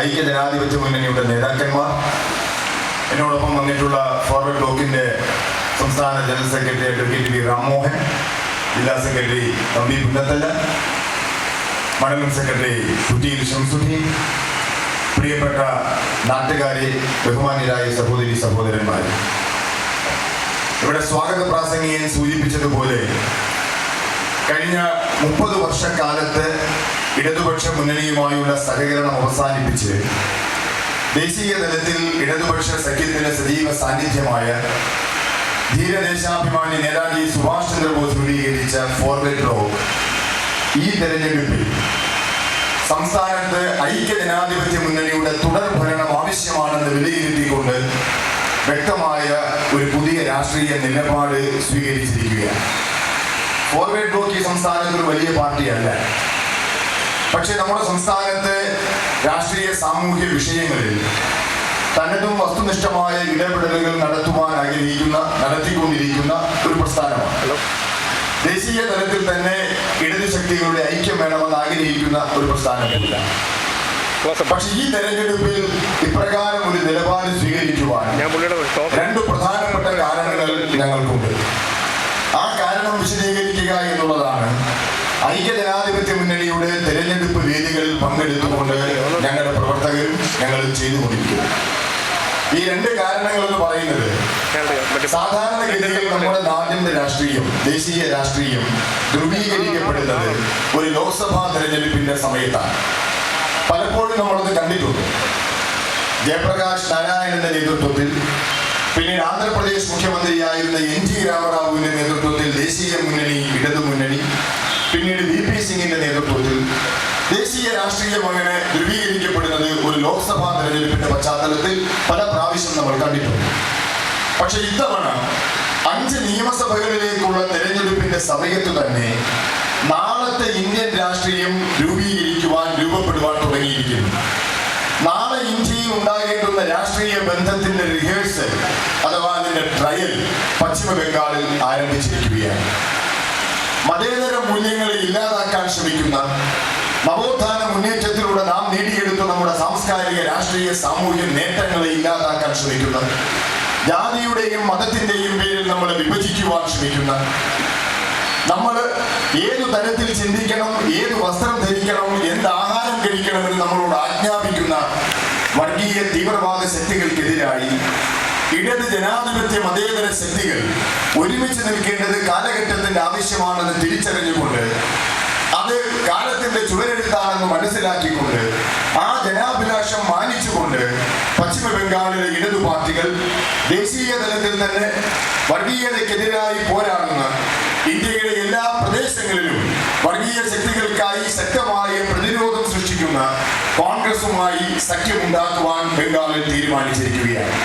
ഐക്യ ജനാധിപത്യ മുന്നണിയുടെ നേതാക്കന്മാർ എന്നോടൊപ്പം വന്നിട്ടുള്ള ഫോർവേഡ് ബ്ലോക്കിന്റെ സംസ്ഥാന general secretary advocate V. Rammohan ജില്ലാ സെക്രട്ടറി തമ്പി പുന്നത്തല്ല മണ്ഡലം സെക്രട്ടറി കുറ്റിയിൽ ഷംസുദ്ദീൻ പ്രിയപ്പെട്ട നാട്ടുകാരെ ബഹുമാന്യരായ സഹോദരി സഹോദരന്മാർ ഇവിടെ സ്വാഗത പ്രാസംഗികൻ സൂചിപ്പിച്ചതുപോലെ കഴിഞ്ഞ മുപ്പത് വർഷക്കാലത്ത് ഇടതുപക്ഷ മുന്നണിയുമായുള്ള സഹകരണം അവസാനിപ്പിച്ച് ദേശീയ തലത്തിൽ ഇടതുപക്ഷ സഖ്യത്തിന്റെ സജീവ സാന്നിധ്യമായ ധീരദേശാഭിമാനി നേതാജി സുഭാഷ് ചന്ദ്രബോസ് രൂപീകരിച്ച ഫോർവേഡ് ബ്ലോക്ക് ഈ തെരഞ്ഞെടുപ്പിൽ സംസ്ഥാനത്ത് ഐക്യ ജനാധിപത്യ മുന്നണിയുടെ തുടർ ഭരണം ആവശ്യമാണെന്ന് വിലയിരുത്തിക്കൊണ്ട് വ്യക്തമായ ഒരു പുതിയ രാഷ്ട്രീയ നിലപാട് സ്വീകരിച്ചിരിക്കുകയാണ്. ഫോർവേഡ് ബ്ലോക്ക് ഈ സംസ്ഥാനത്ത് ഒരു വലിയ പാർട്ടിയല്ല. പക്ഷേ നമ്മുടെ സംസ്ഥാനത്തെ രാഷ്ട്രീയ സാമൂഹ്യ വിഷയങ്ങളിൽ തന്നെതും വസ്തുനിഷ്ഠമായ ഇടപെടലുകൾ നടത്തുവാൻ ആഗ്രഹിക്കുന്ന നടത്തിക്കൊണ്ടിരിക്കുന്ന ഒരു പ്രസ്ഥാനമാണ്. ദേശീയ തലത്തിൽ തന്നെ ഇടതു ശക്തികളുടെ ഐക്യം വേണമെന്ന് ആഗ്രഹിക്കുന്ന ഒരു പ്രസ്ഥാനമില്ല പക്ഷെ ഈ തെരഞ്ഞെടുപ്പിൽ ഇപ്രകാരം ഒരു നിലപാട് സ്വീകരിക്കുവാൻ രണ്ട് പ്രധാനപ്പെട്ട കാരണങ്ങൾ ഞങ്ങൾക്കുണ്ട്. ആ കാരണം വിശദീകരിക്കുക എന്നുള്ളതാണ് ഐക്യ ജനാധിപത്യ മുന്നണിയുടെ തെരഞ്ഞെടുപ്പ് വേദികളിൽ പങ്കെടുത്തുകൊണ്ട് ഞങ്ങളുടെ പ്രവർത്തകരും ഞങ്ങൾ ചെയ്തുകൊണ്ടിരിക്കുന്നു. ഈ രണ്ട് കാരണങ്ങൾ എന്ന് പറയുന്നത് സാധാരണഗതിയിൽ നമ്മുടെ നാടിന്റെ രാഷ്ട്രീയം ദേശീയ രാഷ്ട്രീയം ധ്രുവീകരിക്കപ്പെടുന്നത് ഒരു ലോക്സഭാ തെരഞ്ഞെടുപ്പിന്റെ സമയത്താണ്. പലപ്പോഴും നമ്മളത് കണ്ടിട്ടുണ്ട്. ജയപ്രകാശ് നാരായണന്റെ നേതൃത്വത്തിൽ പിന്നീട് ആന്ധ്രാപ്രദേശ് മുഖ്യമന്ത്രിയായിരുന്ന എൻ ടി രാമറാവുവിന്റെ നേതൃത്വത്തിൽ ദേശീയ മുന്നണി ഇടതു മുന്നണി പിന്നീട് വി പി സിംഗിന്റെ നേതൃത്വത്തിൽ ദേശീയ രാഷ്ട്രീയം അങ്ങനെ ധ്രുവീകരിക്കപ്പെടുന്നത് ഒരു ലോക്സഭാ തെരഞ്ഞെടുപ്പിന്റെ പശ്ചാത്തലത്തിൽ പല പ്രാവശ്യം നമ്മൾ കണ്ടിട്ടുണ്ട്. പക്ഷെ ഇത്തവണ അഞ്ച് നിയമസഭകളിലേക്കുള്ള തെരഞ്ഞെടുപ്പിന്റെ സമയത്ത് തന്നെ നാളത്തെ ഇന്ത്യൻ രാഷ്ട്രീയം രൂപീകരിക്കുവാൻ രൂപപ്പെടുവാൻ തുടങ്ങിയിരിക്കുന്നു. നാളെ ഇന്ത്യയിൽ ഉണ്ടാകേണ്ടുന്ന രാഷ്ട്രീയ ബന്ധത്തിന്റെ റിഹേഴ്സൽ അഥവാ അതിന്റെ ട്രയൽ പശ്ചിമ ബംഗാളിൽ ആരംഭിച്ചിരിക്കുകയാണ്. മതേതര മൂല്യങ്ങളെ ഇല്ലാതാക്കാൻ ശ്രമിക്കുന്ന നവോത്ഥാന മുന്നേറ്റത്തിലൂടെ നാം നേടിയെടുത്ത നമ്മുടെ സാംസ്കാരിക രാഷ്ട്രീയ സാമൂഹ്യ നേട്ടങ്ങളെ ഇല്ലാതാക്കാൻ ശ്രമിക്കുന്ന ജാതിയുടെയും മതത്തിന്റെയും പേരിൽ നമ്മളെ വിഭജിക്കുവാൻ ശ്രമിക്കുന്ന നമ്മൾ ഏതു തരത്തിൽ ചിന്തിക്കണം ഏത് വസ്ത്രം ധരിക്കണം എന്ത് ആഹാരം കഴിക്കണമെന്ന് നമ്മളോട് ആജ്ഞാപിക്കുന്ന വർഗീയ തീവ്രവാദ ശക്തികൾക്കെതിരായി ഇടത് ജനാധിപത്യ മതേതര ശക്തികൾ ഒരുമിച്ച് നിൽക്കേണ്ടത് കാലഘട്ടത്തിന്റെ ആവശ്യമാണെന്ന് തിരിച്ചറിഞ്ഞുകൊണ്ട് അത് കാലത്തിന്റെ ചുവരെടുത്താണെന്ന് മനസ്സിലാക്കിക്കൊണ്ട് ആ ജനാഭിലാഷം മാനിച്ചുകൊണ്ട് പശ്ചിമ ബംഗാളിലെ ഇടതു പാർട്ടികൾ ദേശീയ തലത്തിൽ തന്നെ വർഗീയതയ്ക്കെതിരായി പോരാടുന്ന ഇന്ത്യയുടെ എല്ലാ പ്രദേശങ്ങളിലും വർഗീയ ശക്തികൾക്കായി ശക്തമായ പ്രതിരോധം സൃഷ്ടിക്കുന്ന കോൺഗ്രസുമായി സഖ്യമുണ്ടാക്കുവാൻ ബംഗാളിൽ തീരുമാനിച്ചിരിക്കുകയാണ്.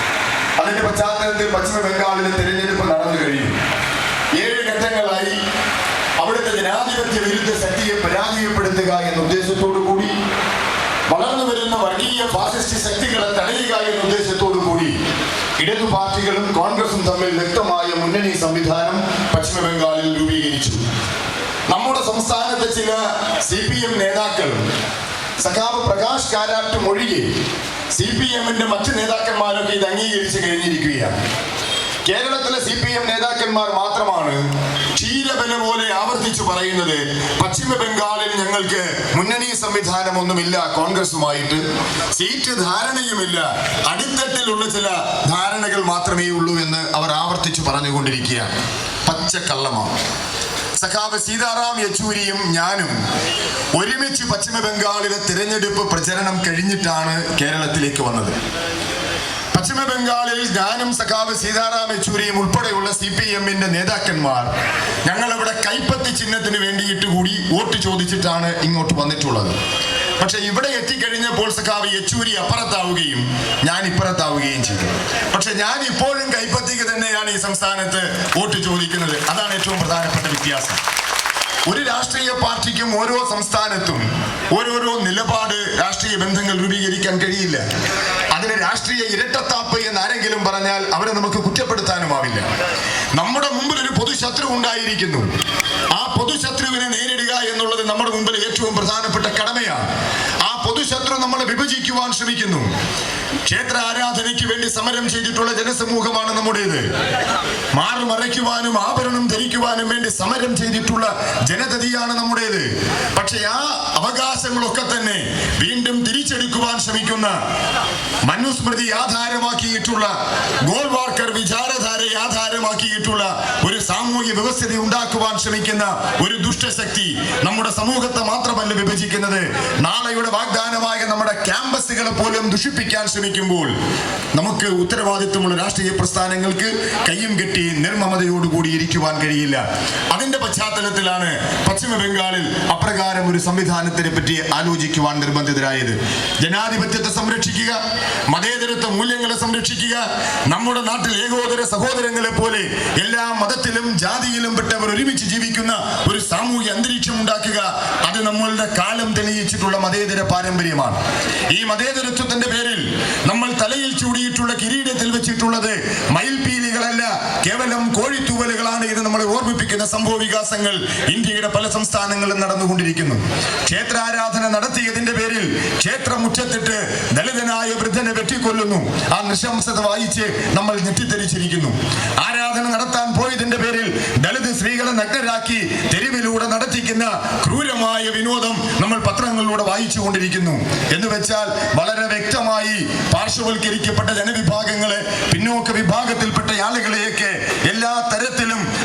അതിന്റെ പശ്ചാത്തലത്തിൽ പശ്ചിമ ബംഗാളിലെ തെരഞ്ഞെടുപ്പ് നടന്നു കഴിഞ്ഞു. ഏഴ് ഘട്ടങ്ങളായി അവിടുത്തെ ജനാധിപത്യ വിരുദ്ധ ശക്തിയെ പരാജയപ്പെടുത്തുക എന്ന ഉദ്ദേശത്തോടു കൂടി വളർന്നു വരുന്ന വർഗീയ ഫാസിസ്റ്റ് ശക്തികളെ തടയുക എന്ന ഉദ്ദേശത്തോടു കൂടി ഇടതു പാർട്ടികളും കോൺഗ്രസും തമ്മിൽ വ്യക്തമായ മുന്നണി സംവിധാനം പശ്ചിമ ബംഗാളിൽ രൂപീകരിച്ചു. നമ്മുടെ സംസ്ഥാനത്തെ ചില സി പി എം നേതാക്കൾ സഖാവ് പ്രകാശ് കാരാട്ടും ഒഴികെ സി പി എമ്മിന്റെ മറ്റു നേതാക്കന്മാരൊക്കെ ഇത് അംഗീകരിച്ചു കഴിഞ്ഞിരിക്കുകയാണ്. കേരളത്തിലെ സി പി എം നേതാക്കന്മാർ മാത്രമാണ് ക്ഷീരബല പോലെ ആവർത്തിച്ചു പറയുന്നത് പശ്ചിമ ബംഗാളിൽ ഞങ്ങൾക്ക് മുന്നണി സംവിധാനം ഒന്നുമില്ല കോൺഗ്രസുമായിട്ട് സീറ്റ് ധാരണയുമില്ല അടിത്തട്ടിലുള്ള ചില ധാരണകൾ മാത്രമേ ഉള്ളൂ എന്ന് അവർ ആവർത്തിച്ചു പറഞ്ഞുകൊണ്ടിരിക്കുകയാണ്. പച്ചക്കള്ളമാണ് സഖാവ് സീതാറാം യെച്ചൂരിയും ഞാനും ഒരുമിച്ച് പശ്ചിമ ബംഗാളിലെ തിരഞ്ഞെടുപ്പ് പ്രചരണം കഴിഞ്ഞിട്ടാണ് കേരളത്തിലേക്ക് വന്നത്. പശ്ചിമ ബംഗാളിൽ ഞാനും സഖാവ് സീതാറാം യെച്ചൂരിയും ഉൾപ്പെടെയുള്ള സി പി എമ്മിന്റെ നേതാക്കന്മാർ ഞങ്ങളിവിടെ കൈപ്പത്തി ചിഹ്നത്തിന് വേണ്ടിയിട്ട് കൂടി വോട്ട് ചോദിച്ചിട്ടാണ് ഇങ്ങോട്ട് വന്നിട്ടുള്ളത്. പക്ഷെ ഇവിടെ എത്തിക്കഴിഞ്ഞപ്പോൾ സഖാവ് യെച്ചൂരി അപ്പുറത്താവുകയും ഞാൻ ഇപ്പുറത്താവുകയും ചെയ്തു. പക്ഷെ ഞാൻ ഇപ്പോഴും കൈപ്പത്തിക്ക് തന്നെയാണ് ഈ സംസ്ഥാനത്ത് വോട്ട് ചോദിക്കുന്നത്. അതാണ് ഏറ്റവും പ്രധാനപ്പെട്ട വ്യത്യാസം. ഒരു രാഷ്ട്രീയ പാർട്ടിക്കും ഓരോ സംസ്ഥാനത്തും ഓരോരോ നിലപാട് രാഷ്ട്രീയ ബന്ധങ്ങൾ രൂപീകരിക്കാൻ കഴിയില്ല. അതിന് രാഷ്ട്രീയ ഇരട്ടത്താപ്പ് എന്ന് ആരെങ്കിലും പറഞ്ഞാൽ അവരെ നമുക്ക് കുറ്റപ്പെടുത്താനുമാവില്ല നമ്മുടെ മുമ്പിൽ ഒരു പൊതുശത്രു ഉണ്ടായിരിക്കുന്നു. ആ പൊതുശത്രുവിനെ നേരിടുക എന്നുള്ളത് നമ്മുടെ മുമ്പിൽ ഏറ്റവും പ്രധാനപ്പെട്ട കടമയാണ് ആ പൊതുശത്രു നമ്മളെ വിഭജിച്ചു വിഭജിക്കുവാൻ ശ്രമിക്കുന്നു. ക്ഷേത്ര ആരാധനയ്ക്ക് വേണ്ടി സമരം ചെയ്തിട്ടുള്ള ജനസമൂഹമാണ് നമ്മുടേത്. മാറുമറയ്ക്കുവാനും ആഭരണം ധരിക്കുവാനും വേണ്ടി സമരം ചെയ്തിട്ടുള്ള ജനതതിയാണ് നമ്മുടേത്. പക്ഷെ ആ അവകാശങ്ങളൊക്കെ തന്നെ വീണ്ടും തിരിച്ചെടുക്കുവാൻ ശ്രമിക്കുന്ന മനുസ്മൃതി ആധാരമാക്കിയിട്ടുള്ള ഗോൾവാർക്കർ വിചാരധാരയെ ആധാരമാക്കിയിട്ടുള്ള ഒരു സാമൂഹ്യ വ്യവസ്ഥിതി ഉണ്ടാക്കുവാൻ ശ്രമിക്കുന്ന ഒരു ദുഷ്ടശക്തി നമ്മുടെ സമൂഹത്തെ മാത്രമല്ല വിഭജിക്കുന്നത്. നാളെയുടെ വാഗ്ദാനമായ ക്യാമ്പസുകളെ പോലും ദുഷിപ്പിക്കാൻ ശ്രമിക്കുമ്പോൾ നമുക്ക് ഉത്തരവാദിത്വമുള്ള രാഷ്ട്രീയ പ്രസ്ഥാനങ്ങൾക്ക് കയ്യും കെട്ടി നിർമ്മമതയോടുകൂടി ഇരിക്കുവാൻ കഴിയില്ല. അതിന്റെ പശ്ചാത്തലത്തിലാണ് പശ്ചിമ ബംഗാളിൽ അപ്രകാരം ഒരു സംവിധാനത്തിനെ പറ്റി ആലോചിക്കുവാൻ നിർബന്ധിതരായത്. ജനാധിപത്യത്തെ സംരക്ഷിക്കുക മതേതരത്വ മൂല്യങ്ങളെ സംരക്ഷിക്കുക നമ്മുടെ നാട്ടിൽ ഏകോദര സഹോദരങ്ങളെ പോലെ എല്ലാ മതത്തിലും ജാതിയിലും പെട്ടവർ ഒരുമിച്ച് ജീവിക്കുന്ന ഒരു സാമൂഹ്യ അന്തരീക്ഷം ഉണ്ടാക്കുക അത് നമ്മളുടെ കാലം തെളിയിച്ചിട്ടുള്ള മതേതര പാരമ്പര്യമാണ്. ഈ മതേതരത്വത്തിന്റെ പേരിൽ നമ്മൾ തലയിൽ ചൂടിയിട്ടുള്ള കിരീടത്തിൽ വെച്ചിട്ടുള്ളത് മയിൽപീലികളല്ല കേവലം കോഴിത്തൂവലുകളാണ് ഇത് നമ്മളെ ഓർമ്മിപ്പിക്കുന്ന സംഭവ വികാസങ്ങൾ ഇന്ത്യയുടെ പല സംസ്ഥാനങ്ങളിലും നടന്നുകൊണ്ടിരിക്കുന്നു. ക്ഷേത്രാരാധന നടത്തിയതിന്റെ പേരിൽ ക്ഷേത്രം മുറ്റത്തിട്ട് ദളിതനായ വൃദ്ധനെ വെട്ടിക്കൊല്ലുന്നു. ആ നിശംസത വായിച്ച് നമ്മൾ ഞെട്ടിത്തെരിച്ചിരിക്കുന്നു ആരാധന നടത്താൻ പോയതിന്റെ പേരിൽ ദളിത് സ്ത്രീകളെ നഗ്നരാക്കി തെരുവിലൂടെ നടത്തിക്കുന്ന ക്രൂരമായ വിനോദം നമ്മൾ പത്രങ്ങളിലൂടെ വായിച്ചു കൊണ്ടിരിക്കുന്നു എന്ന് വെച്ചാൽ വളരെ വ്യക്തമായി പാർശ്വവൽക്കരിക്കപ്പെട്ട ജനവിഭാഗങ്ങളെ പിന്നോക്ക വിഭാഗത്തിൽപ്പെട്ട ആളുകളെയൊക്കെ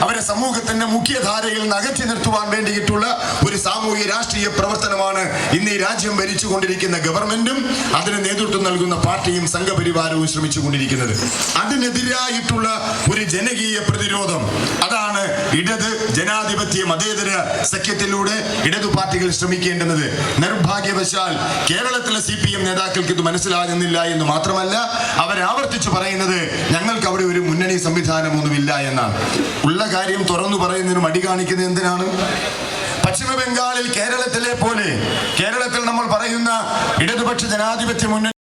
അവരെ സമൂഹത്തിന്റെ മുഖ്യധാരയിൽ നിന്ന് അകറ്റി നിർത്തുവാൻ വേണ്ടിയിട്ടുള്ള ഒരു സാമൂഹ്യ രാഷ്ട്രീയ പ്രവർത്തനമാണ് ഇന്ന് ഈ രാജ്യം ഭരിച്ചുകൊണ്ടിരിക്കുന്ന ഗവൺമെന്റും അതിന് നേതൃത്വം നൽകുന്ന പാർട്ടിയും സംഘപരിവാരവും ശ്രമിച്ചുകൊണ്ടിരിക്കുന്നത്. അതിനെതിരായിട്ടുള്ള ഒരു ജനകീയ പ്രതിരോധം. അതാണ് ഇടത് ജനാധിപത്യ മതേതര സഖ്യത്തിലൂടെ ഇടതു പാർട്ടികൾ ശ്രമിക്കേണ്ടുന്നത്. നിർഭാഗ്യവശാൽ കേരളത്തിലെ സി പി എം നേതാക്കൾക്ക് ഇത് മനസ്സിലാകുന്നില്ല എന്ന് മാത്രമല്ല അവരാവർത്തിച്ചു പറയുന്നത് ഞങ്ങൾക്ക് അവിടെ ഒരു മുന്നണി സംവിധാനമൊന്നുമില്ല എന്നാണ്. ഉള്ള കാര്യം തുറന്നു പറയുന്നതിന് മടി കാണിക്കുന്നത് എന്തിനാണ്? പശ്ചിമ ബംഗാളിൽ കേരളത്തിലെ പോലെ കേരളത്തിൽ നമ്മൾ പറയുന്ന ഇടതുപക്ഷ ജനാധിപത്യ മുന്നണി